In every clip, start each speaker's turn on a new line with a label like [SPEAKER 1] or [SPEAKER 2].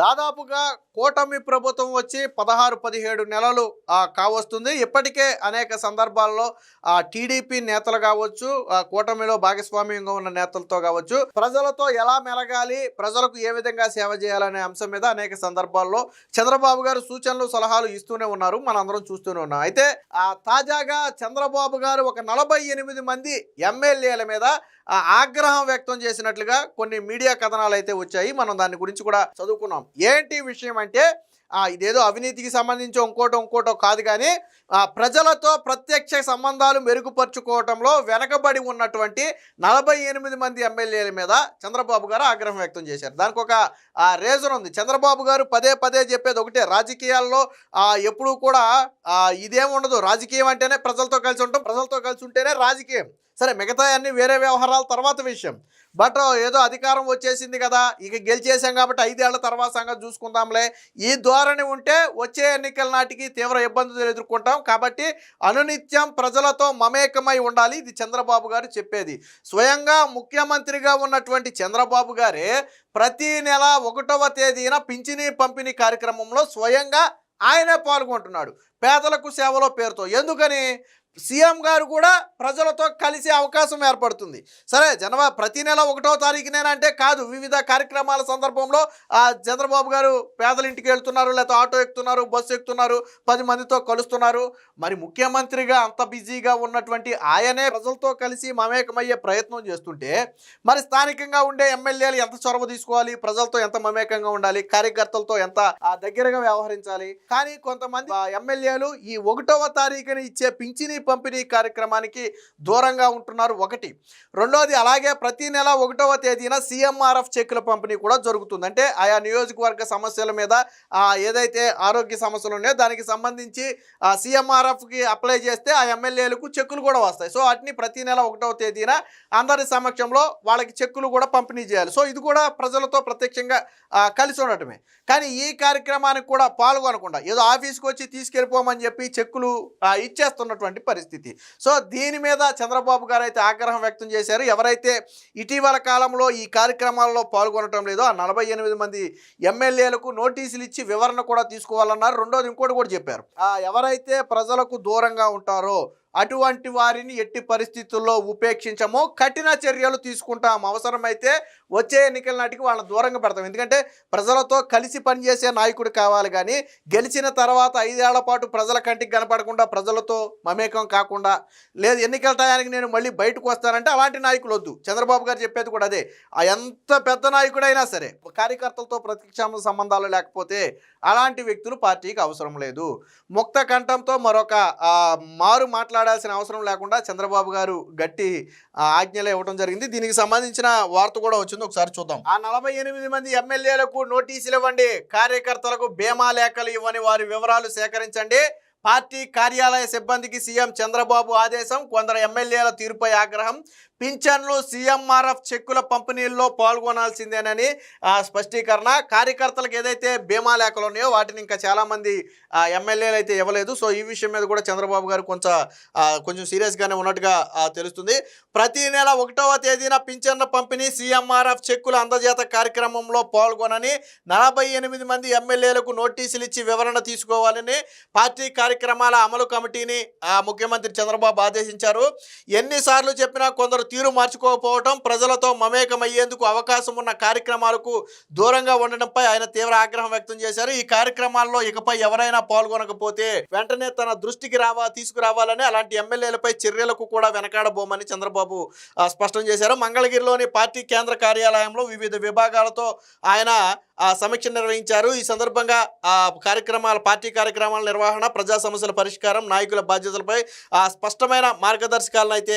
[SPEAKER 1] దాదాపుగా కూటమి ప్రభుత్వం వచ్చి పదహారు పదిహేడు నెలలు కావస్తుంది. ఇప్పటికే అనేక సందర్భాల్లో ఆ టీడీపీ నేతలు కావచ్చు ఆ, కూటమిలో భాగస్వామ్యంగా ఉన్న నేతలతో కావచ్చు ప్రజలతో ఎలా మెలగాలి ప్రజలకు ఏ విధంగా సేవ చేయాలనే అంశం మీద అనేక సందర్భాల్లో చంద్రబాబు గారు సూచనలు సలహాలు ఇస్తూనే ఉన్నారు. మనందరం చూస్తూనే ఉన్నాం. అయితే ఆ, తాజాగా చంద్రబాబు గారు ఒక నలభై ఎనిమిది మంది ఎమ్మెల్యేల మీద ఆగ్రహం వ్యక్తం చేసినట్లుగా కొన్ని మీడియా కథనాలు అయితే వచ్చాయి. మనం దాని గురించి కూడా చదువుకున్నాం. ఏంటి విషయం అంటే ఇదేదో అవినీతికి సంబంధించి ఇంకోటో ఇంకోటో కాదు కానీ ఆ, ప్రజలతో ప్రత్యక్ష సంబంధాలు మెరుగుపరుచుకోవటంలో వెనకబడి ఉన్నటువంటి నలభై ఎనిమిది మంది ఎమ్మెల్యేల మీద చంద్రబాబు గారు ఆగ్రహం వ్యక్తం చేశారు. దానికి ఒక రీజన్ ఉంది. చంద్రబాబు గారు పదే పదే చెప్పేది ఒకటే రాజకీయాల్లో ఎప్పుడూ కూడా ఇదేముండదు ఇదేం ఉండదు. రాజకీయం అంటేనే ప్రజలతో కలిసి ఉంటాం ప్రజలతో కలిసి ఉంటేనే రాజకీయం. సరే మిగతా అన్ని వేరే వ్యవహారాల తర్వాత విషయం. బట్ ఏదో అధికారం వచ్చేసింది కదా ఇక గెలిచేసాం కాబట్టి ఐదేళ్ళ తర్వాత సంగతి చూసుకుందాంలే. ఈ ధోరణి ఉంటే వచ్చే ఎన్నికల నాటికి తీవ్ర ఇబ్బందులు ఎదుర్కొంటాం కాబట్టి అనునిత్యం ప్రజలతో మమేకమై ఉండాలి ఇది చంద్రబాబు గారు చెప్పేది. స్వయంగా ముఖ్యమంత్రిగా ఉన్నటువంటి చంద్రబాబు గారే ప్రతి నెల ఒకటవ తేదీన పింఛనీ పంపిణీ కార్యక్రమంలో స్వయంగా ఆయనే పాల్గొంటున్నాడు. పేదలకు సేవలో పేరుతో. ఎందుకని? సీఎం గారు కూడా ప్రజలతో కలిసే అవకాశం ఏర్పడుతుంది. సరే జనవా ప్రతి నెల ఒకటో తారీఖునేనంటే కాదు. వివిధ కార్యక్రమాల సందర్భంలో ఆ చంద్రబాబు గారు పేదల ఇంటికి వెళ్తున్నారు లేకపోతే ఆటో ఎక్కుతున్నారు బస్సు ఎక్కుతున్నారు పది మందితో కలుస్తున్నారు. మరి ముఖ్యమంత్రిగా అంత బిజీగా ఉన్నటువంటి ఆయనే ప్రజలతో కలిసి మమేకమయ్యే ప్రయత్నం చేస్తుంటే మరి స్థానికంగా ఉండే ఎమ్మెల్యేలు ఎంత చొరవ తీసుకోవాలి? ప్రజలతో ఎంత మమేకంగా ఉండాలి? కార్యకర్తలతో ఎంత దగ్గరగా వ్యవహరించాలి? కానీ కొంతమంది ఆ, ఎమ్మెల్యేలు ఈ ఒకటవ తారీఖున ఇచ్చే పింఛనీ పంపిణీ కార్యక్రమానికి దూరంగా ఉంటున్నారు ఒకటి. రెండోది అలాగే ప్రతి నెల ఒకటవ తేదీన సీఎంఆర్ఎఫ్ చెక్కుల పంపిణీ కూడా జరుగుతుంది. అంటే ఆయా నియోజకవర్గ సమస్యల మీద ఏదైతే ఆరోగ్య సమస్యలు ఉన్నాయో దానికి సంబంధించి సీఎంఆర్ఎఫ్కి అప్లై చేస్తే ఆ ఎమ్మెల్యేలకు చెక్కులు కూడా వస్తాయి. సో వాటిని ప్రతి నెల ఒకటవ తేదీన అందరి సమక్షంలో వాళ్ళకి చెక్కులు కూడా పంపిణీ చేయాలి. సో ఇది కూడా ప్రజలతో ప్రత్యక్షంగా కలిసి ఉండటమే. కానీ ఈ కార్యక్రమానికి కూడా పాల్గొనకుండా ఏదో ఆఫీస్కి వచ్చి తీసుకెళ్ళిపోమని చెప్పి చెక్కులు ఇచ్చేస్తున్నటువంటి పరిస్థితి. సో దీని మీద చంద్రబాబు గారు అయితే ఆగ్రహం వ్యక్తం చేశారు. ఎవరైతే ఇటీవల కాలంలో ఈ కార్యక్రమాల్లో పాల్గొనటం లేదో ఆ నలభై ఎనిమిది మంది ఎమ్మెల్యేలకు నోటీసులు ఇచ్చి వివరణ కూడా తీసుకోవాలన్నారు. రెండోది ఇంకోటి కూడా చెప్పారు. ఎవరైతే ప్రజలకు దూరంగా ఉంటారో అటువంటి వారిని ఎట్టి పరిస్థితుల్లో ఉపేక్షించము. కఠిన చర్యలు తీసుకుంటాం అవసరమైతే వచ్చే ఎన్నికల నాటికి వాళ్ళని దూరంగా పెడతాం. ఎందుకంటే ప్రజలతో కలిసి పనిచేసే నాయకుడు కావాలి కానీ గెలిచిన తర్వాత ఐదేళ్ళ పాటు ప్రజల కంటికి కనపడకుండా ప్రజలతో మమేకం కాకుండా లేదు ఎన్నికల టయానికి నేను మళ్ళీ బయటకు వస్తానంటే అలాంటి నాయకులు వద్దు. చంద్రబాబు గారు చెప్పేది కూడా అదే. ఆ ఎంత పెద్ద నాయకుడైనా సరే కార్యకర్తలతో ప్రతిక్షామ సంబంధాలు లేకపోతే అలాంటి వ్యక్తులు పార్టీకి అవసరం లేదు. ముక్త కంఠంతో మరొక మారు మారు మాట్లాడాల్సిన అవసరం లేకుండా చంద్రబాబు గారు గట్టి ఆజ్ఞలు ఇవ్వడం జరిగింది. దీనికి సంబంధించిన వార్త కూడా వచ్చింది. ఒకసారి చూద్దాం. ఆ నలభై ఎనిమిది మంది ఎమ్మెల్యేలకు నోటీసులు ఇవ్వండి. కార్యకర్తలకు బీమా లేఖలు ఇవ్వని వారి వివరాలు సేకరించండి. పార్టీ కార్యాలయ సిబ్బందికి సీఎం చంద్రబాబు ఆదేశం. కొందరు ఎమ్మెల్యేల తీరుపై ఆగ్రహం. పింఛన్లు సీఎంఆర్ఎఫ్ చెక్కుల పంపిణీల్లో పాల్గొనాల్సిందేనని ఆ, స్పష్టీకరణ. కార్యకర్తలకు ఏదైతే బీమా లేఖలు ఉన్నాయో వాటిని ఇంకా చాలామంది ఎమ్మెల్యేలు అయితే ఇవ్వలేదు. సో ఈ విషయం మీద కూడా చంద్రబాబు గారు కొంచెం కొంచెం సీరియస్గానే ఉన్నట్టుగా తెలుస్తుంది. ప్రతి నెల ఒకటవ తేదీన పింఛన్ల పంపిణీ సీఎంఆర్ఎఫ్ చెక్కుల అందజేత కార్యక్రమంలో పాల్గొనని నలభై ఎనిమిది మంది ఎమ్మెల్యేలకు నోటీసులు ఇచ్చి వివరణ తీసుకోవాలని పార్టీ కార్యక్రమాల అమలు కమిటీని ఆ, ముఖ్యమంత్రి చంద్రబాబు ఆదేశించారు. ఎన్నిసార్లు చెప్పినా కొందరు తీరు మార్చుకోకపోవటం ప్రజలతో మమేకమయ్యేందుకు అవకాశం ఉన్న కార్యక్రమాలకు దూరంగా ఉండడంపై ఆయన తీవ్ర ఆగ్రహం వ్యక్తం చేశారు. ఈ కార్యక్రమాల్లో ఇకపై ఎవరైనా పాల్గొనకపోతే వెంటనే తన దృష్టికి రావా తీసుకురావాలని అలాంటి ఎమ్మెల్యేలపై చర్యలకు కూడా వెనకాడబోమని చంద్రబాబు స్పష్టం చేశారు. మంగళగిరిలోని పార్టీ కేంద్ర కార్యాలయంలో వివిధ విభాగాలతో ఆయన సమీక్ష నిర్వహించారు. ఈ సందర్భంగా ఆ కార్యక్రమాల పార్టీ కార్యక్రమాల నిర్వహణ ప్రజా సమస్యల పరిష్కారం నాయకుల బాధ్యతలపై ఆ, స్పష్టమైన మార్గదర్శకాలను అయితే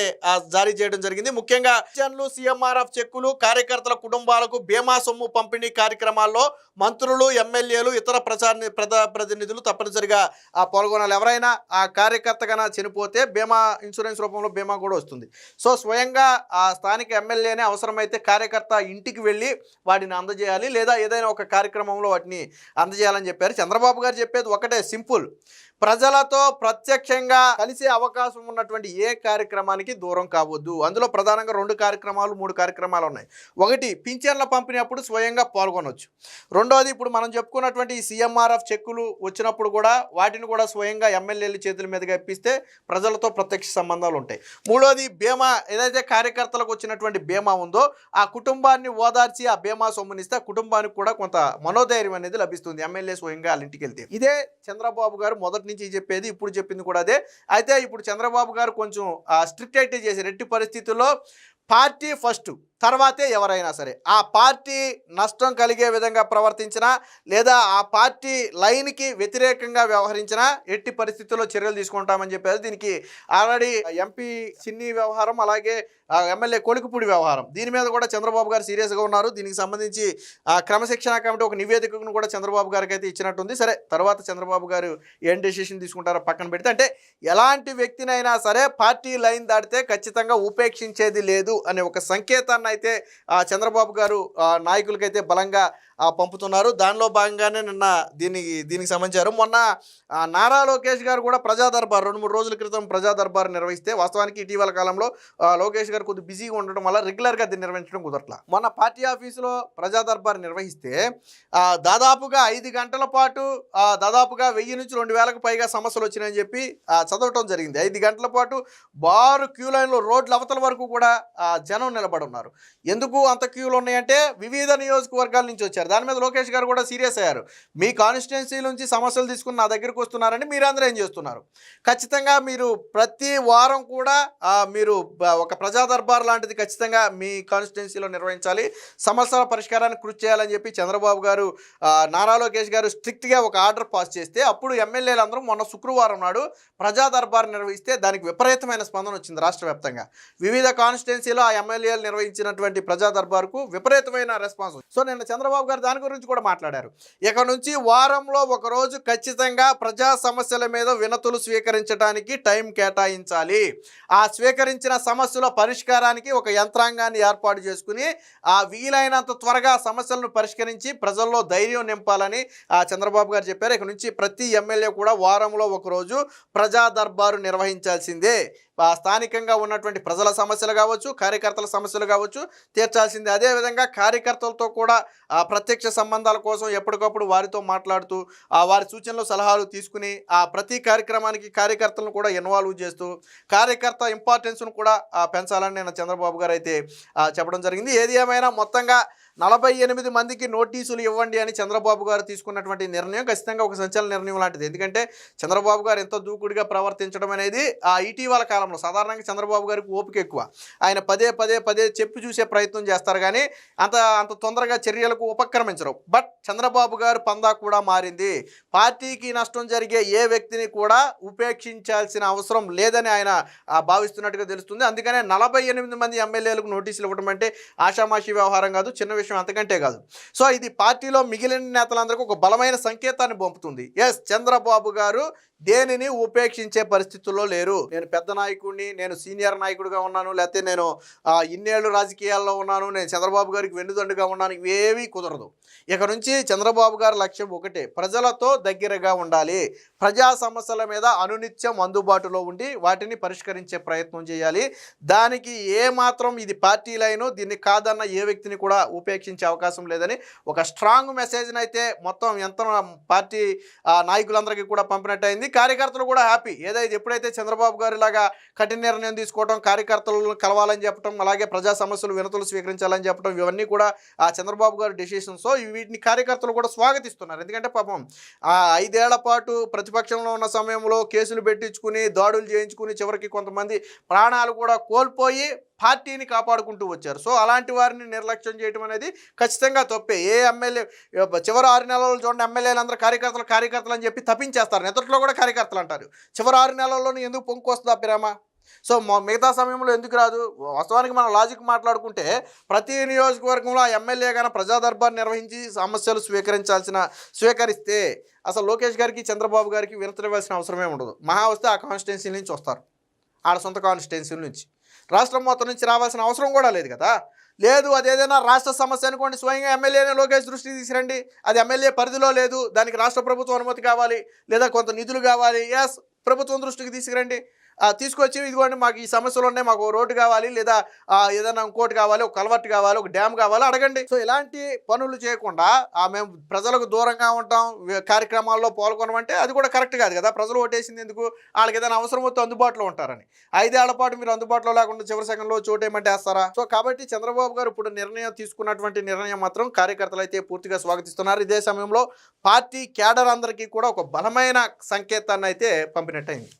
[SPEAKER 1] జారీ చేయడం జరిగింది. ముఖ్యంగా పింఛన్లు సీఎంఆర్ఎఫ్ చెక్కులు కార్యకర్తల కుటుంబాలకు బీమా సొమ్ము పంపిణీ కార్యక్రమాల్లో మంత్రులు ఎమ్మెల్యేలు ఇతర ప్రచార ప్రజా ప్రతినిధులు తప్పనిసరిగా ఆ పాల్గొనాలి. ఎవరైనా ఆ కార్యకర్త కన్నా చనిపోతే బీమా ఇన్సూరెన్స్ రూపంలో బీమా కూడా వస్తుంది. సో స్వయంగా ఆ స్థానిక ఎమ్మెల్యేనే అవసరమైతే కార్యకర్త ఇంటికి వెళ్ళి వాటిని అందజేయాలి. లేదా ఏదైనా ఒక కార్యక్రమంలో వాటిని అందజేయాలని చెప్పారు. చంద్రబాబు గారు చెప్పేది ఒకటే సింపుల్. ప్రజలతో ప్రత్యక్షంగా కలిసే అవకాశం ఉన్నటువంటి ఏ కార్యక్రమానికి దూరం కావద్దు. అందులో ప్రధానంగా రెండు కార్యక్రమాలు మూడు కార్యక్రమాలు ఉన్నాయి. ఒకటి పింఛన్ల పంపిణీ అప్పుడు స్వయంగా పాల్గొనవచ్చు రెండోది ఇప్పుడు మనం చెప్పుకున్నటువంటి సీఎంఆర్ఎఫ్ చెక్కులు వచ్చినప్పుడు కూడా వాటిని కూడా స్వయంగా ఎమ్మెల్యేల చేతుల మీదుగా ఇప్పిస్తే ప్రజలతో ప్రత్యక్ష సంబంధాలు ఉంటాయి. మూడోది బీమా ఏదైతే కార్యకర్తలకు వచ్చినటువంటి బీమా ఉందో ఆ కుటుంబాన్ని ఓదార్చి ఆ బీమా సొమ్మునిస్తే కుటుంబానికి కూడా కొంత మనోధైర్యం అనేది లభిస్తుంది. ఎమ్మెల్యే స్వయంగా వాళ్ళ ఇంటికి వెళ్తే. ఇదే చంద్రబాబు గారు మొదటి నుంచి చెప్పేది ఇప్పుడు చెప్పింది కూడా అదే. అయితే ఇప్పుడు చంద్రబాబు గారు కొంచెం స్ట్రిక్ట్ అయితే చేసి రెట్టి పరిస్థితుల్లో పార్టీ ఫస్ట్ తర్వాతే ఎవరైనా సరే ఆ పార్టీ నష్టం కలిగే విధంగా ప్రవర్తించినా లేదా ఆ పార్టీ లైన్కి వ్యతిరేకంగా వ్యవహరించినా ఎట్టి పరిస్థితుల్లో చర్యలు తీసుకుంటామని చెప్పేసి దీనికి ఆల్రెడీ ఎంపీ చిన్ని వ్యవహారం అలాగే ఎమ్మెల్యే కొలికపూడి వ్యవహారం. దీని మీద కూడా చంద్రబాబు గారు సీరియస్గా ఉన్నారు. దీనికి సంబంధించి ఆ, క్రమశిక్షణ కమిటీ ఒక నివేదికను కూడా చంద్రబాబు గారికి అయితే ఇచ్చినట్టుంది. సరే తర్వాత చంద్రబాబు గారు ఏం డెసిషన్ తీసుకుంటారో పక్కన పెడితే అంటే ఎలాంటి వ్యక్తినైనా సరే పార్టీ లైన్ దాటితే ఖచ్చితంగా ఉపేక్షించేది లేదు అనే ఒక సంకేతాన్ని అయితే ఆ, చంద్రబాబు గారు ఆ, నాయకులకైతే బలంగా పంపుతున్నారు. దానిలో భాగంగానే నిన్న దీనికి దీనికి సంబంధించారు. మొన్న నారా లోకేష్ గారు కూడా ప్రజా దర్బార్ రెండు మూడు రోజుల క్రితం ప్రజా దర్బార్ నిర్వహిస్తే వాస్తవానికి ఇటీవల కాలంలో లోకేష్ గారు కొద్దిగా బిజీగా ఉండడం వల్ల రెగ్యులర్గా దీన్ని నిర్వహించడం కుదరట్లా. మొన్న పార్టీ ఆఫీసులో ప్రజా దర్బార్ నిర్వహిస్తే దాదాపుగా ఐదు గంటల పాటు దాదాపుగా వెయ్యి నుంచి రెండు వేలకు పైగా సమస్యలు వచ్చినాయని చెప్పి చదవటం జరిగింది. ఐదు గంటల పాటు బారు క్యూ లైన్లో రోడ్ల అవతల వరకు కూడా జనం నిలబడి ఉన్నారు. ఎందుకు అంత క్యూలు ఉన్నాయంటే వివిధ నియోజకవర్గాల నుంచి వచ్చారు. దాని మీద లోకేష్ గారు కూడా సీరియస్ అయ్యారు. మీ కాన్స్టిట్యున్సీ నుంచి సమస్యలు తీసుకుని నా దగ్గరికి వస్తున్నారని మీరందరూ ఏం చేస్తున్నారు? ఖచ్చితంగా మీరు ప్రతి వారం కూడా మీరు ఒక ప్రజా దర్బార్ లాంటిది ఖచ్చితంగా మీ కాన్స్టిట్యున్సీలో నిర్వహించాలి. సమస్యల పరిష్కారానికి కృషి చేయాలని చెప్పి చంద్రబాబు గారు నారా లోకేష్ గారు స్ట్రిక్ట్గా ఒక ఆర్డర్ పాస్ చేస్తే అప్పుడు ఎమ్మెల్యేలందరూ మొన్న శుక్రవారం నాడు ప్రజా దర్బార్ నిర్వహిస్తే దానికి విపరీతమైన స్పందన వచ్చింది రాష్ట్ర వ్యాప్తంగా. వివిధ కాన్స్టిట్యున్సీలో ఆ ఎమ్మెల్యేలు నిర్వహించినటువంటి ప్రజా దర్బార్కు విపరీతమైన రెస్పాన్స్ సో నిన్న చంద్రబాబు గారు దాని గురించి కూడా మాట్లాడారు. ఇక నుంచి వారంలో ఒకరోజు ఖచ్చితంగా ప్రజా సమస్యల మీద వినతులు స్వీకరించడానికి టైం కేటాయించాలి. ఆ స్వీకరించిన సమస్యల పరిష్కారానికి ఒక యంత్రాంగాన్ని ఏర్పాటు చేసుకుని ఆ వీలైనంత త్వరగా సమస్యలను పరిష్కరించి ప్రజల్లో ధైర్యం నింపాలని ఆ చంద్రబాబు గారు చెప్పారు. ఇక నుంచి ప్రతి ఎమ్మెల్యే కూడా వారంలో ఒక రోజు ప్రజా దర్బారు నిర్వహించాల్సిందే. స్థానికంగా ఉన్నటువంటి ప్రజల సమస్యలు కావచ్చు కార్యకర్తల సమస్యలు కావచ్చు తీర్చాల్సింది. అదేవిధంగా కార్యకర్తలతో కూడా ప్రత్యక్ష సంబంధాల కోసం ఎప్పటికప్పుడు వారితో మాట్లాడుతూ ఆ వారి సూచనలు సలహాలు తీసుకుని ఆ ప్రతి కార్యక్రమానికి కార్యకర్తలను కూడా ఇన్వాల్వ్ చేస్తూ కార్యకర్త ఇంపార్టెన్స్ను కూడా పెంచాలని నేను చంద్రబాబు గారు అయితే చెప్పడం జరిగింది. ఏది ఏమైనా మొత్తంగా నలభై ఎనిమిది మందికి నోటీసులు ఇవ్వండి అని చంద్రబాబు గారు తీసుకున్నటువంటి నిర్ణయం ఖచ్చితంగా ఒక సంచలన నిర్ణయం లాంటిది. ఎందుకంటే చంద్రబాబు గారు ఎంతో దూకుడుగా ప్రవర్తించడం అనేది ఆ ఇటీవల కాలంలో సాధారణంగా చంద్రబాబు గారికి ఓపిక ఎక్కువ. ఆయన పదే పదే పదే చెప్పి చూసే ప్రయత్నం చేస్తారు కానీ అంత అంత తొందరగా చర్యలకు ఉపక్రమించరు. బట్ చంద్రబాబు గారు పందా కూడా మారింది. పార్టీకి నష్టం జరిగే ఏ వ్యక్తిని కూడా ఉపేక్షించాల్సిన అవసరం లేదని ఆయన భావిస్తున్నట్టుగా తెలుస్తుంది. అందుకనే నలభై ఎనిమిది మంది ఎమ్మెల్యేలకు నోటీసులు ఇవ్వడం అంటే ఆషామాషి వ్యవహారం కాదు చిన్న విషయం అంతకంటే కాదు. సో ఇది పార్టీలో మిగిలిన నేతలందరికీ ఒక బలమైన సంకేతాన్ని పంపుతుంది. ఎస్ చంద్రబాబు గారు దేనిని ఉపేక్షించే పరిస్థితుల్లో లేరు. నేను పెద్ద నాయకుడిని నేను సీనియర్ నాయకుడిగా ఉన్నాను లేకపోతే నేను ఇన్నేళ్ళు రాజకీయాల్లో ఉన్నాను నేను చంద్రబాబు గారికి వెన్నుదండుగా ఉన్నాను ఇవేవి కుదరదు. ఇక నుంచి చంద్రబాబు గారి లక్ష్యం ఒకటే ప్రజలతో దగ్గరగా ఉండాలి. ప్రజా సమస్యల మీద అనునిత్యం అందుబాటులో ఉండి వాటిని పరిష్కరించే ప్రయత్నం చేయాలి. దానికి ఏ మాత్రం ఇది పార్టీ లైను దీన్ని కాదన్న ఏ వ్యక్తిని కూడా ఉపేక్షించే అవకాశం లేదని ఒక స్ట్రాంగ్ మెసేజ్ని అయితే మొత్తం ఎంత పార్టీ నాయకులందరికీ కూడా పంపినట్టయింది. కార్యకర్తలు కూడా హ్యాపీ ఏదైతే ఎప్పుడైతే చంద్రబాబు గారు ఇలాగా కఠిన నిర్ణయం తీసుకోవడం కార్యకర్తలను కలవాలని చెప్పడం అలాగే ప్రజా సమస్యలు వినతులు స్వీకరించాలని చెప్పడం ఇవన్నీ కూడా ఆ చంద్రబాబు గారు డెసిషన్స్ సో వీటిని కార్యకర్తలు కూడా స్వాగతిస్తున్నారు. ఎందుకంటే పాపం ఆ ఐదేళ్ళ పాటు ప్రతిపక్షంలో ఉన్న సమయంలో కేసులు పెట్టించుకుని దాడులు చేయించుకుని చివరికి కొంతమంది ప్రాణాలు కూడా కోల్పోయి పార్టీని కాపాడుకుంటూ వచ్చారు. సో అలాంటి వారిని నిర్లక్ష్యం చేయడం అనేది ఖచ్చితంగా తప్పే. ఏ ఎమ్మెల్యే చివరి ఆరు నెలల్లో చూడండి ఎమ్మెల్యేలు అందరూ కార్యకర్తలు కార్యకర్తలు అని చెప్పి తప్పించేస్తారు. నెతట్లో కూడా కార్యకర్తలు అంటారు. చివరి ఆరు నెలల్లోనే ఎందుకు పొంకు వస్తుందా ప్రేమ సో మా మిగతా సమయంలో ఎందుకు రాదు? వాస్తవానికి మనం లాజిక్ మాట్లాడుకుంటే ప్రతి నియోజకవర్గంలో ఆ ఎమ్మెల్యే కానీ ప్రజాదర్బార్ నిర్వహించి సమస్యలు స్వీకరించాల్సిన స్వీకరిస్తే అసలు లోకేష్ గారికి చంద్రబాబు గారికి వినతులు అవసరమే ఉండదు. మహా వస్తే ఆ కాన్స్టిట్యున్సీ నుంచి వస్తారు. ఆడ సొంత కాన్స్టిట్యున్సీ నుంచి. రాష్ట్రం మొత్తం నుంచి రావాల్సిన అవసరం కూడా లేదు కదా. లేదు అది ఏదైనా రాష్ట్ర సమస్య అనుకోండి స్వయంగా ఎమ్మెల్యేనే లోకేష్ దృష్టికి తీసుకురండి. అది ఎమ్మెల్యే పరిధిలో లేదు దానికి రాష్ట్ర ప్రభుత్వం అనుమతి కావాలి లేదా కొంత నిధులు కావాలి. ఎస్ ప్రభుత్వం దృష్టికి తీసుకురండి. తీసుకొచ్చి ఇదిగోండి మాకు ఈ సమస్యలు ఉన్నాయి మాకు రోడ్డు కావాలి లేదా ఏదైనా ఇంకోటి కావాలి ఒక కలవట్టు కావాలి ఒక డ్యామ్ కావాలి అడగండి. సో ఇలాంటి పనులు చేయకుండా మేము ప్రజలకు దూరంగా ఉంటాం కార్యక్రమాల్లో పాల్గొనమంటే అది కూడా కరెక్ట్ కాదు కదా. ప్రజలు ఓటేసింది ఎందుకు? వాళ్ళకి ఏదైనా అవసరం వస్తే అందుబాటులో ఉంటారని. ఐదేళ్ళ పాటు మీరు అందుబాటులో లేకుండా చివరి సెకండ్లో చోటేయమంటే వేస్తారా? సో కాబట్టి చంద్రబాబు గారు ఇప్పుడు నిర్ణయం తీసుకున్నటువంటి నిర్ణయం మాత్రం కార్యకర్తలు అయితే పూర్తిగా స్వాగతిస్తున్నారు. ఇదే సమయంలో పార్టీ క్యాడర్ అందరికీ కూడా ఒక బలమైన సంకేతాన్ని అయితే పంపినట్టయింది.